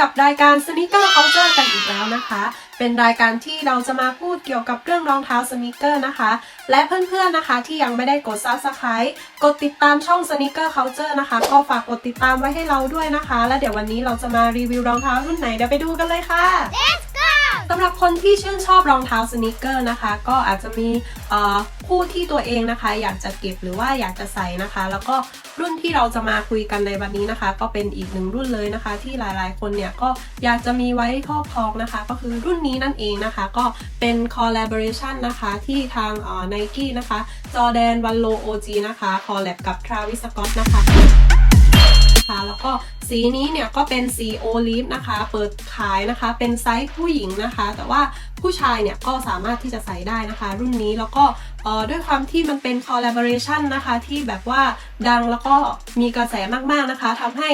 กับรายการ Sneaker Culture กันอีกแล้วนะคะ เป็นรายการที่เราจะมาพูดเกี่ยวกับเรื่องรองเท้าสนิเกอร์นะคะ และเพื่อนๆนะคะที่ยังไม่ได้กด Subscribe กดติดตามช่อง Sneaker Culture นะคะ ก็ฝากกดติดตามไว้ให้เราด้วยนะคะ และเดี๋ยววันนี้เราจะมารีวิวรองเท้ารุ่นไหนเดี๋ยวไปดูกันเลยค่ะ สำหรับคนที่ชื่นชอบรองเท้าสนิเกอร์นะคะ ก็อาจจะมีคู่ที่ตัวเองนะคะ อยากจะเก็บหรือว่าอยากจะใส่นะคะ แล้วก็รุ่นที่เราจะมาคุยกันในวันนี้นะคะ ก็เป็นอีกหนึ่งรุ่นเลยนะคะ ที่หลายๆ คนเนี่ยก็อยากจะมีไว้ครอบครองนะคะ ก็คือรุ่นนี้นั่นเองนะคะ ก็เป็น collaboration นะคะที่ทางเอ่อ Nike นะคะ Jordan วันโล OG นะคะ collab กับ Travis Scott นะคะ แล้วก็สีนี้เนี่ยก็เป็นสีโอลิฟนะคะ เปิดขายนะคะ เป็นไซส์ผู้หญิงนะคะ แต่ว่าผู้ชายเนี่ยก็สามารถที่จะใส่ได้นะคะ รุ่นนี้แล้วก็ด้วยความที่มันเป็น collaboration นะคะที่แบบว่าดังแล้วก็มีกระแสมากๆนะคะทำให้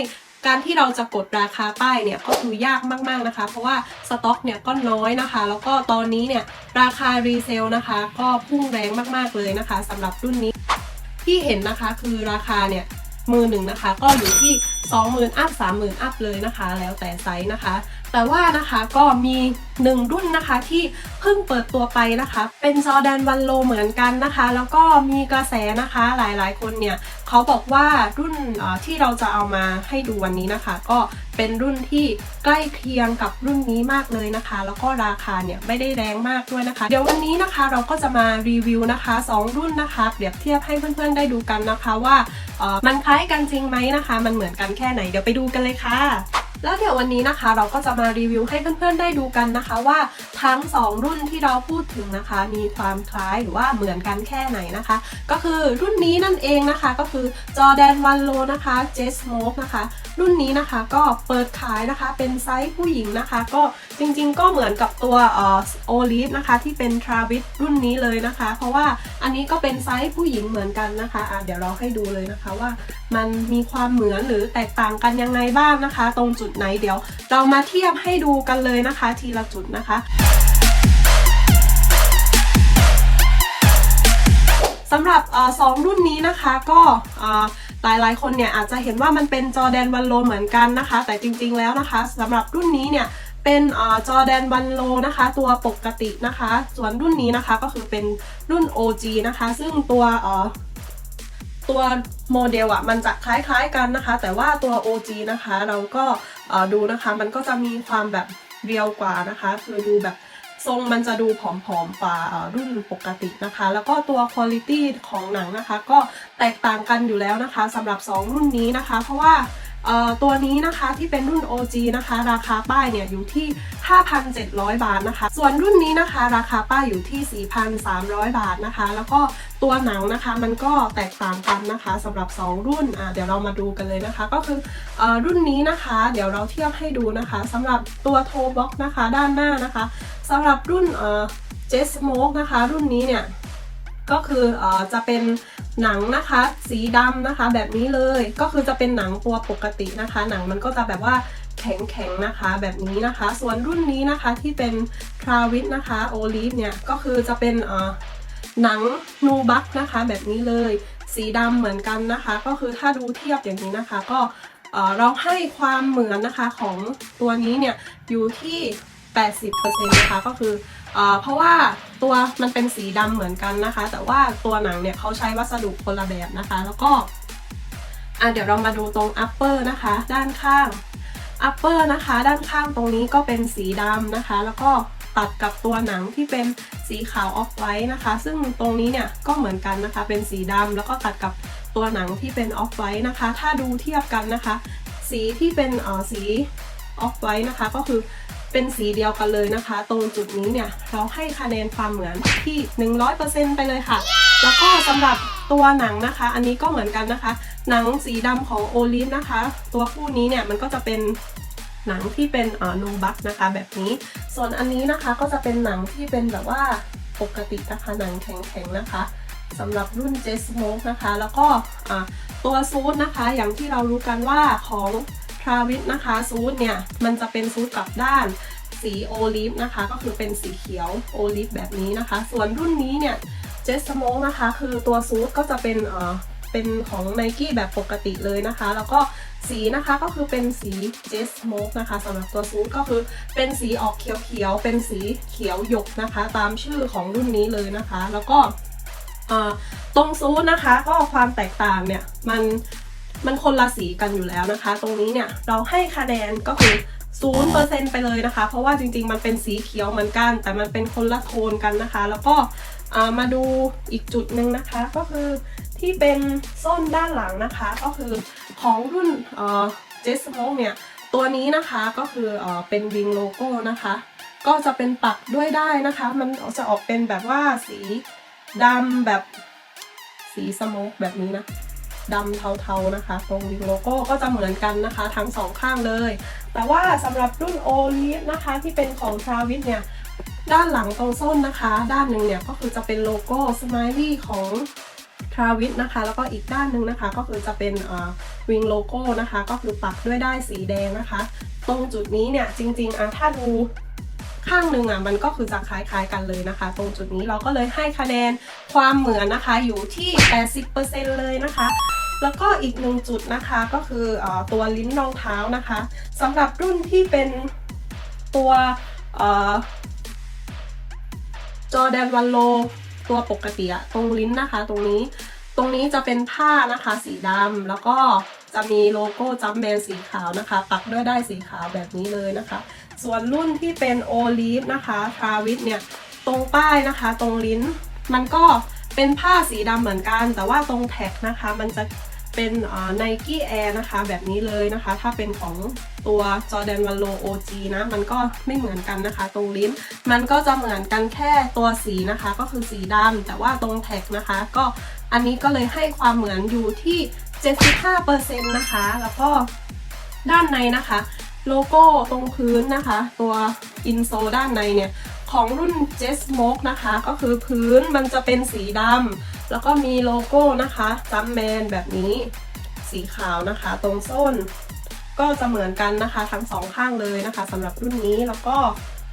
การที่เราจะกดราคาป้ายเนี่ยก็คือยากมากๆนะคะ เพราะว่าสต็อกเนี่ยก็น้อยนะคะ แล้วก็ตอนนี้เนี่ยราคารีเซลนะคะ ก็พุ่งแรงมากๆเลยนะคะสำหรับรุ่นนี้ที่เห็นนะคะคือราคาเนี่ย มือหนึ่งนะคะ ก็อยู่ที่ 20,000 อัพ 30,000 อัพเลยนะคะ แล้วแต่ไซส์นะคะ แต่ว่านะคะก็มีหนึ่งรุ่นนะคะที่เพิ่งเปิดตัวไปนะคะ เป็นจอแดนวันโลเหมือนกันนะคะ แล้วก็มีกระแสนะคะหลายๆ คนเนี่ยเขาบอกว่ารุ่นที่เราจะเอามาให้ดูวันนี้นะคะ ก็เป็นรุ่นที่ใกล้เคียงกับรุ่นนี้มากเลยนะคะ แล้วก็ราคาเนี่ยไม่ได้แรงมากด้วยนะคะ เดี๋ยววันนี้นะคะเราก็จะมารีวิวนะคะสองรุ่นนะคะเปรียบเทียบให้เพื่อนๆได้ดูกันนะคะว่ามันคล้ายกันจริงไหมนะคะ มันเหมือนกันแค่ไหนเดี๋ยวไปดูกันเลยค่ะ แล้วเดี๋ยววันนี้นะคะ เราก็จะมารีวิวให้เพื่อนๆได้ดูกันนะคะว่าทั้ง 2 รุ่นที่เราพูดถึงนะคะ มีความคล้ายหรือว่าเหมือนกันแค่ไหนนะคะ ก็คือรุ่นนี้นั่นเองนะคะ ก็คือ Jordan 1 Low นะคะ Jet Smoke นะคะ รุ่นนี้นะคะก็เปิดขายนะคะ เป็นไซส์ผู้หญิงนะคะ ก็จริงๆ ก็เหมือนกับตัวโอลิฟนะคะ ที่เป็น Travis รุ่นนี้เลยนะคะ เพราะว่าอันนี้ก็เป็นไซส์ผู้หญิงเหมือนกันนะคะะเดี๋ยวเราให้ดูเลยนะคะว่ามันมีความเหมือนหรือแตกต่างกันยังไงบ้างนะคะ ตรงจุดไหนเดี๋ยว เรามาเทียบให้ดูกันเลยนะคะ ทีละจุดนะคะสำหรับอสองรุ่นนี้นะคะก็เอ่อหลายๆคนเนี่ยอาจจะเห็นว่ามันเป็นจอแดนวันโลเหมือนกันนะคะ แต่จริงๆแล้วนะคะสำหรับรุ่นนี้เนี่ยเป็นจอแดนวันโลนะคะ ตัวปกตินะคะ ส่วนรุ่นนี้นะคะก็คือเป็นรุ่น OG นะคะ ซึ่งตัว ตัวโมเดลอะมันจะคล้ายๆกันนะคะ แต่ว่าตัว OG นะคะ เราก็ดูนะคะมันก็จะมีความแบบเรียวกว่านะคะคือดูแบบทรงมันจะดูผอมๆกว่ารุ่นปกตินะคะ แล้วก็ตัวคุณภาพของหนังนะคะ ก็แตกต่างกันอยู่แล้วนะคะสำหรับ 2 รุ่นนี้นะคะ เพราะว่า ตัวนี้นะคะที่เป็นรุ่น OG นะคะ ราคาป้ายเนี่ยอยู่ที่ 5,700 บาทนะคะ ส่วนรุ่นนี้นะคะ ราคาป้ายอยู่ที่ 4,300 บาทนะคะ แล้วก็ตัวหนังนะคะมันก็แตกต่างกันนะคะสำหรับ 2 รุ่นอะเดี๋ยวเรามาดูกันเลยนะคะ ก็คืออรุ่นนี้นะคะ เดี๋ยวเราเทียบให้ดูนะคะสำหรับตัวโทบ็อกนะคะด้านหน้านะคะสำหรับรุ่นเอ่อ Jet Smoke นะคะ รุ่นนี้เนี่ยก็คืออจะเป็น หนังนะคะ สีดำนะคะ แบบนี้เลยก็คือจะเป็นหนังตัวปกตินะคะ หนังมันก็จะแบบว่าแข็งๆนะคะ แบบนี้นะคะ ส่วนรุ่นนี้นะคะที่เป็น t r a v i s นะคะ Olive เนี่ยก็คือจะเป็นเอ่อหนังนูบักนะคะ แบบนี้เลยสีดำเหมือนกันนะคะ ก็คือถ้าดูเทียบอย่างนี้นะคะ ก็เออเราให้ความเหมือนนะคะของตัวนี้เนี่ยอยู่ที่ 80%นะคะก็คือ เพราะว่าตัวมันเป็นสีดำเหมือนกันนะคะ แต่ว่าตัวหนังเนี่ยเขาใช้วัสดุคนละแบบนะคะ แล้วก็อะเดี๋ยวเรามาดูตรง upper นะคะ ด้านข้าง upper นะคะ ด้านข้างตรงนี้ก็เป็นสีดำนะคะ แล้วก็ตัดกับตัวหนังที่เป็นสีขาวออฟไ i ท์นะคะ ซึ่งตรงนี้เนี่ยก็เหมือนกันนะคะ เป็นสีดำแล้วก็ตัดกับตัวหนังที่เป็นออฟไ i ท์นะคะ ถ้าดูเทียบกันนะคะ สีที่เป็นออสีออฟไ i ท์นะคะ ก็คือ เป็นสีเดียวกันเลยนะคะ ตรงจุดนี้เนี่ยเราให้คะแนนความเหมือนที่ 100%ไปเลยค่ะ แล้วก็สำหรับตัวหนังนะคะ อันนี้ก็เหมือนกันนะคะ หนังสีดำของโอลิฟนะคะ ตัวคู่นี้เนี่ยมันก็จะเป็นหนังที่เป็นเอ่อนูบัคนะคะแบบนี้ ส่วนอันนี้นะคะก็จะเป็นหนังที่เป็นแบบว่าปกตินะคะหนังแข็งๆนะคะสำหรับรุ่น Jet Smoke นะคะ แล้วก็ตัวซูทนะคะ อย่างที่เรารู้กันว่าของ ทราวิสนะคะซูทเนี่ยมันจะเป็นซูทกลับด้านสีโอลิฟนะคะ ก็คือเป็นสีเขียวโอลิฟแบบนี้นะคะ ส่วนรุ่นนี้เนี่ยเจสโมกนะคะ คือตัวซูทก็จะเป็นเอ่อเป็นของ n i กี้แบบปกติเลยนะคะ แล้วก็สีนะคะก็คือเป็นสี Jet Smoke นะคะสำหรับตัวซูทก็คือเป็นสีออกเขียวๆเป็นสีเขียวหยกนะคะ ตามชื่อของรุ่นนี้เลยนะคะ แล้วก็ตรงซูทนะคะก็ความแตกต่างเนี่ยมัน มันคนละสีกันอยู่แล้วนะคะ ตรงนี้เนี่ยเราให้คะแนนก็คือศูนย์เปอร์เซ็นต์ไปเลยนะคะ เพราะว่าจริงๆ มันเป็นสีเขียวเหมือนกัน แต่มันเป็นคนละโทนกันนะคะ แล้วก็มาดูอีกจุดหนึ่งนะคะ ก็คือที่เป็นส้นด้านหลังนะคะ ก็คือของรุ่นเจสโมกเนี่ย ตัวนี้นะคะก็คือเออเป็นวิงโลโก้นะคะ ก็จะเป็นปักด้วยได้นะคะ มันจะออกเป็นแบบว่าสีดำแบบสีสโมกแบบนี้นะ ดำเทาๆนะคะ ตรงวิงโลโก้ก็จะเหมือนกันนะคะ ทั้งสองข้างเลย แต่ว่าสำหรับรุ่นโอลีฟนะคะที่เป็นของทราวิสเนี่ยด้านหลังตรงส้นนะคะ ด้านหนึ่งเนี่ยก็คือจะเป็นโลโก้สไมลี่ของทราวิสนะคะ แล้วก็อีกด้านหนึ่งนะคะ ก็คือจะเป็นวิงโลโก้นะคะ ก็คือปักด้วยได้ายสีแดงนะคะ ตรงจุดนี้เนี่ยจริงๆอะถ้าดู ข้างหนึ่งอะมันก็คือจะคล้ายๆกันเลยนะคะ ตรงจุดนี้เราก็เลยให้คะแนนความเหมือนนะคะอยู่ที่ 80%เลยนะคะแล้วก็อีกหนึ่งจุดนะคะก็คืออตัวลิ้นรองเท้านะคะสำหรับรุ่นที่เป็นตัวจอแดนวันโล ตัวปกติอะตรงลิ้นนะคะ ตรงนี้ตรงนี้จะเป็นผ้านะคะสีดำแล้วก็จะมีโลโก้จัมแบนสีขาวนะคะ ปักด้วยได้สีขาวแบบนี้เลยนะคะ ส่วนรุ่นที่เป็นโอลีฟนะคะทราวิสเนี่ยตรงป้ายนะคะ ตรงลิ้น มันก็เป็นผ้าสีดำเหมือนกัน แต่ว่าตรงแท็กนะคะ มันจะเป็นไนกี้แอร์นะคะ แบบนี้เลยนะคะ ถ้าเป็นของตัว Jordan 1 Low OG นะ มันก็ไม่เหมือนกันนะคะ ตรงลิ้น มันก็จะเหมือนกันแค่ตัวสีนะคะ ก็คือสีดำแต่ว่าตรงแท็กนะคะ ก็อันนี้ก็เลยให้ความเหมือนอยู่ที่ 75%นะคะ แล้วก็ด้านในนะคะ โลโก้ตรงพื้นนะคะ ตัวอินโซด้านในเนี่ย ของรุ่น j e Smoke นะคะ ก็คือพื้นมันจะเป็นสีดำแล้วก็มีโลโก้นะคะจัมแมนแบบนี้สีขาวนะคะ ตรงส้น ก็จะเหมือนกันนะคะทั้งสองข้างเลยนะคะสำหรับรุ่นนี้แล้วก็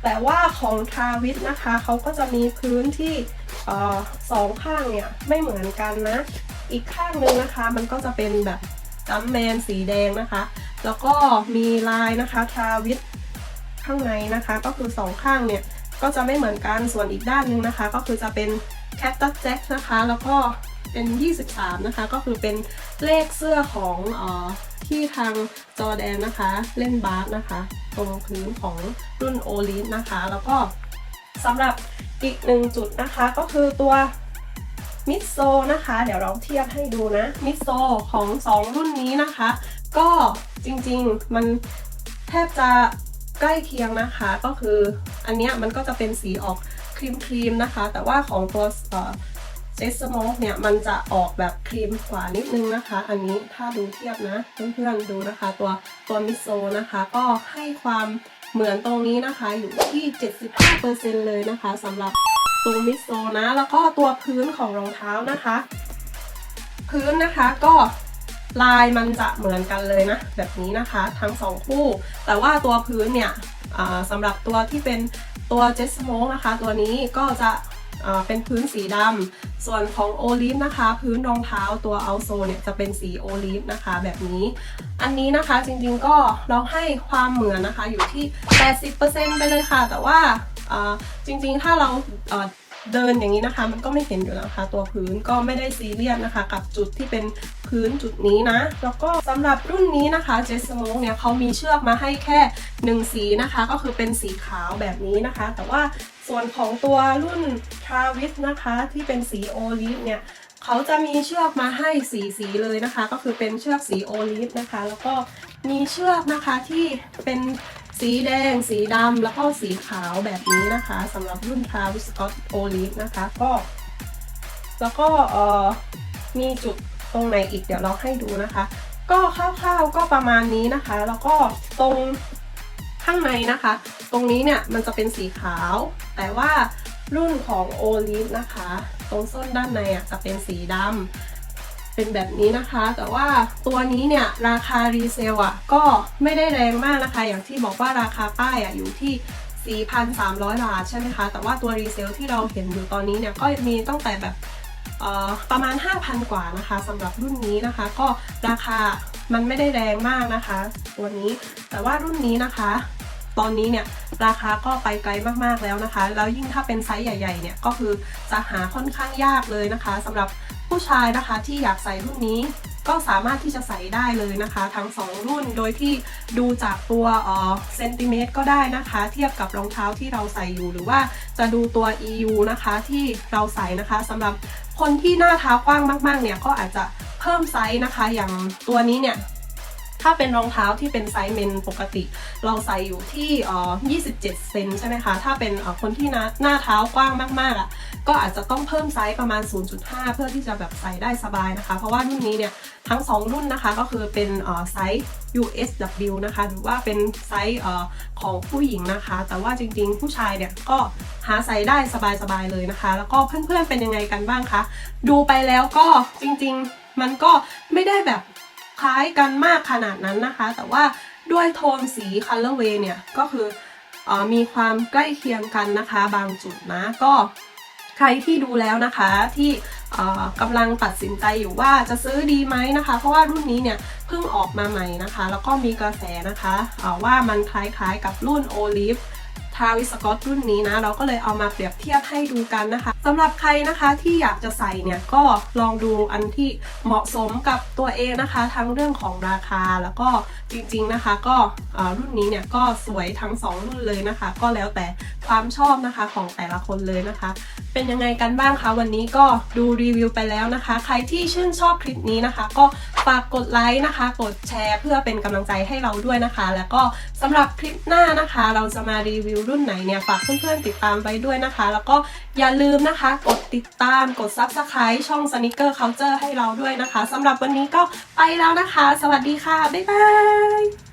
แต่ว่าของทาวิสนะคะเขาก็จะมีพื้นที่ออสองข้างเนี่ยไม่เหมือนกันนะ อีกข้างหนึ่งนะคะมันก็จะเป็นแบบ จัมแมนสีแดงนะคะ แล้วก็มีลายนะคะทาวิสข้างในนะคะ ก็คือสองข้างเนี่ยก็จะไม่เหมือนกันส่วนอีกด้านหนึ่งนะคะ ก็คือจะเป็น c a t t Jack นะคะ แล้วก็เป็น 23 นะคะ ก็คือเป็นเลขเสื้อของออที่ทางจอแดนนะคะ เล่นบาสนะคะ ตรงพื้นของรุ่นโอลิฟนะคะ แล้วก็สำหรับอีกหนึ่งจุดนะคะก็คือตัว มิโซนะคะ เดี๋ยวเราเทียบให้ดูนะ มิโซของ 2 รุ่นนี้นะคะ ก็จริงๆมันแทบจะใกล้เคียงนะคะ ก็คืออันเนี้ยมันก็จะเป็นสีออกครีมครีมๆนะคะ แต่ว่าของตัวเจสโมกเนี่ยมันจะออกแบบครีมกว่านิดนึงนะคะ อันนี้ถ้าดูเทียบนะเพื่อนๆดูนะคะตัวตัวมิโซนะคะ ก็ให้ความเหมือนตรงนี้นะคะอยู่ที่ 75%เลยนะคะสำหรับ ตรงมิโซนะ แล้วก็ตัวพื้นของรองเท้านะคะ พื้นนะคะก็ลายมันจะเหมือนกันเลยนะ แบบนี้นะคะทั้งสองคู่ แต่ว่าตัวพื้นเนี่ยสำหรับตัวที่เป็นตัวเจสโมกนะคะ ตัวนี้ก็จะเป็นพื้นสีดำ ส่วนของโอลิฟนะคะ พื้นรองเท้าตัวเอาโซเนี่ยจะเป็นสีโอลิฟนะคะ แบบนี้ อันนี้นะคะจริงๆก็เราให้ความเหมือนนะคะอยู่ที่ 80%ไปเลยค่ะ แต่ว่า จริงๆ ถ้าเราเดินอย่างนี้นะคะ มันก็ไม่เห็นอยู่แล้วค่ะตัวพื้นก็ไม่ได้ซีเรียสนะคะ กับจุดที่เป็นพื้นจุดนี้นะ แล้วก็สำหรับรุ่นนี้นะคะเจสโมกเนี่ยเขามีเชือกมาให้แค่หนึ่งสีนะคะ ก็คือเป็นสีขาวแบบนี้นะคะ แต่ว่าส่วนของตัวรุ่นทราวิสนะคะที่เป็นสีโอลิฟเนี่ยเขาจะมีเชือกมาให้สีสีเลยนะคะ ก็คือเป็นเชือกสีโอลิฟนะคะ แล้วก็มีเชือกนะคะที่เป็น สีแดง สีดำแล้วก็สีขาวแบบนี้นะคะสำหรับรุ่น Travis Scott Olive นะคะก็ แล้วก็เอ่อมีจุดตรงไหนอีกเดี๋ยวเราให้ดูนะคะ ก็คร่าวๆก็ประมาณนี้นะคะ แล้วก็ตรงข้างในนะคะ ตรงนี้เนี่ยมันจะเป็นสีขาว แต่ว่ารุ่นของ Olive นะคะ ตรงส้นด้านในอะจะเป็นสีดำ เป็นแบบนี้นะคะ แต่ว่าตัวนี้เนี่ยราคารีเซลอะก็ไม่ได้แรงมากนะคะ อย่างที่บอกว่าราคาป้ายอะอยู่ที่4,300 บาทใช่ไหมคะ แต่ว่าตัวรีเซลที่เราเห็นอยู่ตอนนี้เนี่ยก็มีตั้งแต่แบบประมาณ 5,000 กว่านะคะสำหรับรุ่นนี้นะคะ ก็ราคามันไม่ได้แรงมากนะคะ ตัวนี้แต่ว่ารุ่นนี้นะคะ ตอนนี้เนี่ยราคาก็ไปไกลมากๆแล้วนะคะ แล้วยิ่งถ้าเป็นไซส์ใหญ่ ๆ เนี่ยก็คือจะหาค่อนข้างยากเลยนะคะสำหรับ ผู้ชายนะคะที่อยากใส่รุ่นนี้ก็สามารถที่จะใส่ได้เลยนะคะ ทั้ง 2 รุ่นโดยที่ดูจากตัวเอ่อเซนติเมตรก็ได้นะคะ เทียบกับรองเท้าที่เราใส่อยู่หรือว่าจะดูตัว EU นะคะที่เราใส่นะคะสำหรับคนที่หน้าเท้ากว้างมากๆเนี่ยก็อาจจะเพิ่มไซส์นะคะ อย่างตัวนี้เนี่ย ถ้าเป็นรองเท้าที่เป็นไซส์เมนปกติ เราใส่อยู่ที่อ่อ27 เซนใช่ไหมคะ ถ้าเป็นอ่อคนที่หน้าหน้าเท้ากว้างมากๆอะ ก็อาจจะต้องเพิ่มไซส์ประมาณ 0.5 เพื่อที่จะแบบใส่ได้สบายนะคะ เพราะว่ารุ่นนี้เนี่ยทั้ง 2 รุ่นนะคะก็คือเป็นอ่อไซส์ USW นะคะ หรือว่าเป็นไซส์อ่อของผู้หญิงนะคะ แต่ว่าจริงๆ ผู้ชายเนี่ยก็หาใส่ได้สบายๆเลยนะคะ แล้วก็เพื่อนๆเป็นยังไงกันบ้างคะ ดูไปแล้วก็จริงๆ มันก็ไม่ได้แบบ ล้ายกันมากขนาดนั้นนะคะ แต่ว่าด้วยโทนสี colorway เนี่ย ก็คืออมีความใกล้เคียงกันนะคะ บางจุดนะ ก็ใครที่ดูแล้วนะคะที่กำลังตัดสินใจอยู่ว่าจะซื้อดีไหมนะคะ เพราะว่ารุ่นนี้เนี่ยเพิ่งออกมาใหม่นะคะ แล้วก็มีกระแสนะคะว่ามันคล้ายๆกับรุ่น Olive ทาวิสกอตรุ่นนี้นะ เราก็เลยเอามาเปรียบเทียบให้ดูกันนะคะสำหรับใครนะคะที่อยากจะใส่เนี่ยก็ลองดูอันที่เหมาะสมกับตัวเองนะคะ ทั้งเรื่องของราคาแล้วก็จริงๆนะคะ ก็รุ่นนี้เนี่ยก็สวยทั้งสองรุ่นเลยนะคะ ก็แล้วแต่ความชอบนะคะของแต่ละคนเลยนะคะ เป็นยังไงกันบ้างคะวันนี้ก็ดูรีวิวไปแล้วนะคะ ใครที่ชื่นชอบคลิปนี้นะคะ ก็ฝากกดไลค์นะคะ กดแชร์เพื่อเป็นกำลังใจให้เราด้วยนะคะ แล้วก็สำหรับคลิปหน้านะคะ เราจะมารีวิวรุ่นไหนเนี่ยฝากเพื่อนๆติดตามไปด้วยนะคะ แล้วก็อย่าลืมนะคะ กดติดตามกด Subscribe ช่อง Sneaker Culture ให้เราด้วยนะคะสำหรับวันนี้ก็ไปแล้วนะคะ สวัสดีค่ะ บ๊ายบาย